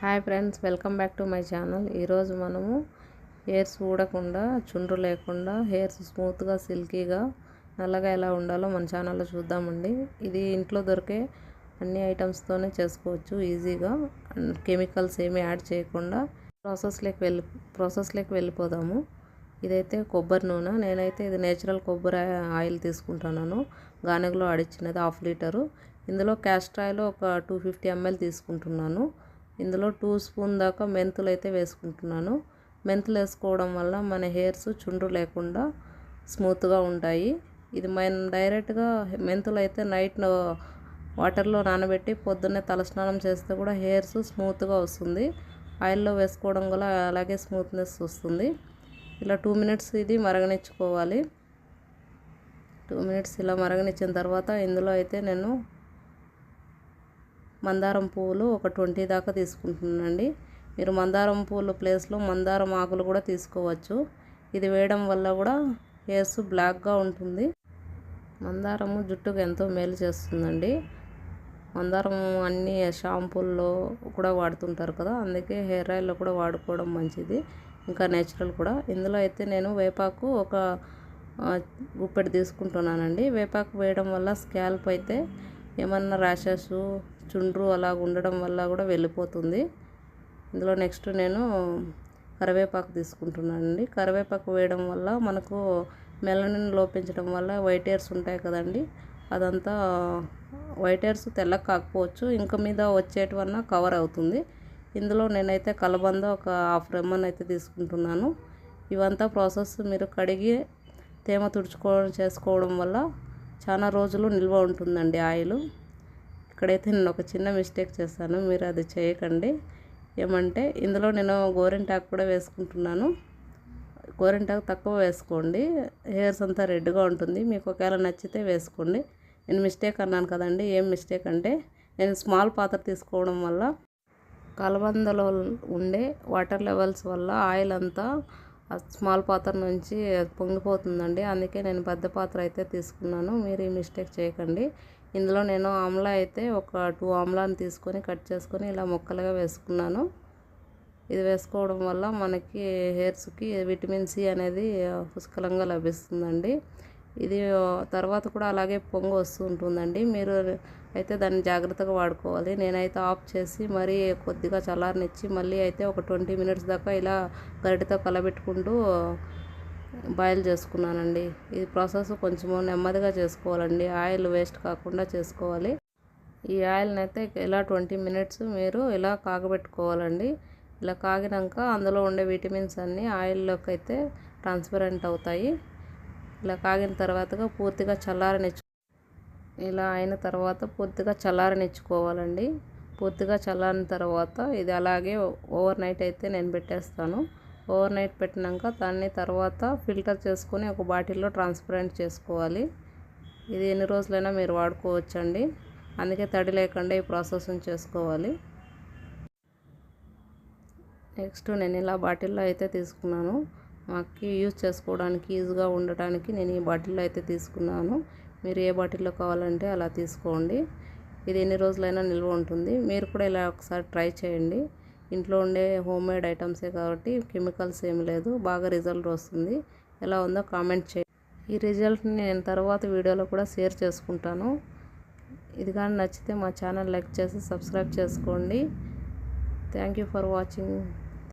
Hi friends welcome back to my channel. ఈరోజు మనము hairs ఊడకుండా చుండ్రు లేకుండా హెయిర్స్ స్మూత్గా సిల్కీగా నల్లగా ఎలా ఉండాలో మన ఛానల్లో చూద్దామండి. ఇది ఇంట్లో దొరికే అన్ని ఐటమ్స్తోనే చేసుకోవచ్చు ఈజీగా. కెమికల్స్ ఏమీ యాడ్ చేయకుండా ప్రాసెస్లోకి వెళ్ళి ప్రాసెస్లోకి వెళ్ళిపోదాము. ఇదైతే కొబ్బరి నూనె. నేనైతే ఇది నేచురల్ కొబ్బరి ఆయిల్ తీసుకుంటున్నాను. గానగలో ఆడిచ్చినది హాఫ్ లీటరు. ఇందులో క్యాస్టర్ ఆయిల్ ఒక టూ ఫిఫ్టీ ఎంఎల్ తీసుకుంటున్నాను. ఇందులో టూ స్పూన్ దాకా మెంతులు అయితే వేసుకుంటున్నాను. మెంతులు వేసుకోవడం వల్ల మన హెయిర్స్ చుండ్రు లేకుండా స్మూత్గా ఉంటాయి. ఇది మనం డైరెక్ట్గా మెంతులు అయితే నైట్ వాటర్లో నానబెట్టి పొద్దున్నే తలస్నానం చేస్తే కూడా హెయిర్స్ స్మూత్గా వస్తుంది. ఆయిల్లో వేసుకోవడం వల్ల అలాగే స్మూత్నెస్ వస్తుంది. ఇలా టూ మినిట్స్ ఇది మరగనిచ్చుకోవాలి. టూ మినిట్స్ ఇలా మరగనిచ్చిన తర్వాత ఇందులో అయితే నేను మందారం పువ్వులు ఒక ట్వంటీ దాకా తీసుకుంటున్నానండి. మీరు మందారం పువ్వుల ప్లేస్లో మందారం ఆకులు కూడా తీసుకోవచ్చు. ఇది వేయడం వల్ల కూడా హెయిర్స్ బ్లాక్గా ఉంటుంది. మందారము జుట్టుకు ఎంతో మేలు చేస్తుందండి. మందారం అన్ని షాంపూల్లో కూడా వాడుతుంటారు కదా అందుకే హెయిర్ ఆయిల్లో కూడా వాడుకోవడం మంచిది. ఇంకా నేచురల్ కూడా. ఇందులో అయితే నేను వేపాకు ఒక గుప్పెడు తీసుకుంటున్నానండి. వేపాకు వేయడం వల్ల స్కాల్ప్ అయితే ఏమన్నా ర్యాషెస్ చుండ్రు అలా ఉండడం వల్ల కూడా వెళ్ళిపోతుంది. ఇందులో నెక్స్ట్ నేను కరివేపాకు తీసుకుంటున్నానండి. కరివేపాకు వేయడం వల్ల మనకు మెలనిన్ లోపించడం వల్ల వైట్ హెయిర్స్ ఉంటాయి కదండి. అదంతా వైట్ హెయిర్స్ తెల్లగా కాకపోవచ్చు. ఇంక మీద వచ్చేటివన్నా కవర్ అవుతుంది. ఇందులో నేనైతే కలబంద ఒక హాఫ్ రెమ్మన్ అయితే తీసుకుంటున్నాను. ఇవంతా ప్రాసెస్ మీరు కడిగి తేమ తుడుచుకోవడం చేసుకోవడం వల్ల చాలా రోజులు నిల్వ ఉంటుందండి ఆయిల్. ఇక్కడైతే నేను ఒక చిన్న మిస్టేక్ చేశాను మీరు అది చేయకండి. ఏమంటే ఇందులో నేను గోరింటాకు కూడా వేసుకుంటున్నాను. గోరింటాకు తక్కువ వేసుకోండి. హెయిర్స్ అంతా రెడ్గా ఉంటుంది. మీకు ఒకవేళ నచ్చితే వేసుకోండి. నేను మిస్టేక్ అన్నాను కదండి. ఏం మిస్టేక్ అంటే నేను స్మాల్ పాత్ర తీసుకోవడం వల్ల కలబందలో ఉండే వాటర్ లెవెల్స్ వల్ల ఆయిల్ అంతా స్మాల్ పాత్ర నుంచి పొంగిపోతుందండి. అందుకే నేను పెద్ద పాత్ర అయితే తీసుకున్నాను. మీరు ఈ మిస్టేక్ చేయకండి. ఇందులో నేను ఆమ్లా అయితే ఒక టూ ఆమ్లాని తీసుకొని కట్ చేసుకొని ఇలా ముక్కలుగా వేసుకున్నాను. ఇది వేసుకోవడం వల్ల మనకి హెయిర్స్కి విటమిన్ సి అనేది పుష్కలంగా లభిస్తుందండి. ఇది తర్వాత కూడా అలాగే పొంగు వస్తూ ఉంటుందండి. మీరు అయితే దాన్ని జాగ్రత్తగా వాడుకోవాలి. నేనైతే ఆఫ్ చేసి మరీ కొద్దిగా చల్లారనిచ్చి మళ్ళీ అయితే ఒక ట్వంటీ మినిట్స్ దాకా ఇలా గరిటతో కలబెట్టుకుంటూ బాయిల్ చేసుకున్నానండి. ఈ ప్రాసెస్ కొంచెము నెమ్మదిగా చేసుకోవాలండి. ఆయిల్ వేస్ట్ కాకుండా చేసుకోవాలి. ఈ ఆయిల్ని అయితే ఇలా ట్వంటీ మినిట్స్ మీరు ఇలా కాగబెట్టుకోవాలండి. ఇలా కాగినాక అందులో ఉండే విటమిన్స్ అన్నీ ఆయిల్లోకి అయితే ట్రాన్స్పరెంట్ అవుతాయి. ఇలా కాగిన తర్వాతగా పూర్తిగా చల్లారనిచ్చు ఇలా అయిన తర్వాత పూర్తిగా చల్లారనిచ్చుకోవాలండి పూర్తిగా చల్లారిన తర్వాత ఇది అలాగే ఓవర్ నైట్ అయితే నేను పెట్టేస్తాను. ఓవర్ నైట్ పెట్టినాక దాన్ని తర్వాత ఫిల్టర్ చేసుకొని ఒక బాటిల్లో ట్రాన్స్పరెంట్ చేసుకోవాలి. ఇది ఎన్ని రోజులైనా మీరు వాడుకోవచ్చండి. అందుకే తడి లేకుండా ఈ ప్రాసెస్ని చేసుకోవాలి. నెక్స్ట్ నేను ఇలా బాటిల్లో అయితే తీసుకున్నాను. మాకు యూజ్ చేసుకోవడానికి ఈజీగా ఉండటానికి నేను ఈ బాటిల్లో అయితే తీసుకున్నాను. మీరు ఏ బాటిల్లో కావాలంటే అలా తీసుకోండి. ఇది ఎన్ని రోజులైనా నిల్వ ఉంటుంది. మీరు కూడా ఇలా ఒకసారి ట్రై చేయండి. ఇంట్లో ఉండే హోమ్ మేడ్ ఐటమ్సే కాబట్టి కెమికల్స్ ఏమి లేదు. బాగా రిజల్ట్ వస్తుంది. ఎలా ఉందో కామెంట్ చేయండి. ఈ రిజల్ట్ని నేను తర్వాత వీడియోలో కూడా షేర్ చేసుకుంటాను. ఇది కానీ నచ్చితే మా ఛానల్ లైక్ చేసి సబ్స్క్రైబ్ చేసుకోండి. Thank you for watching.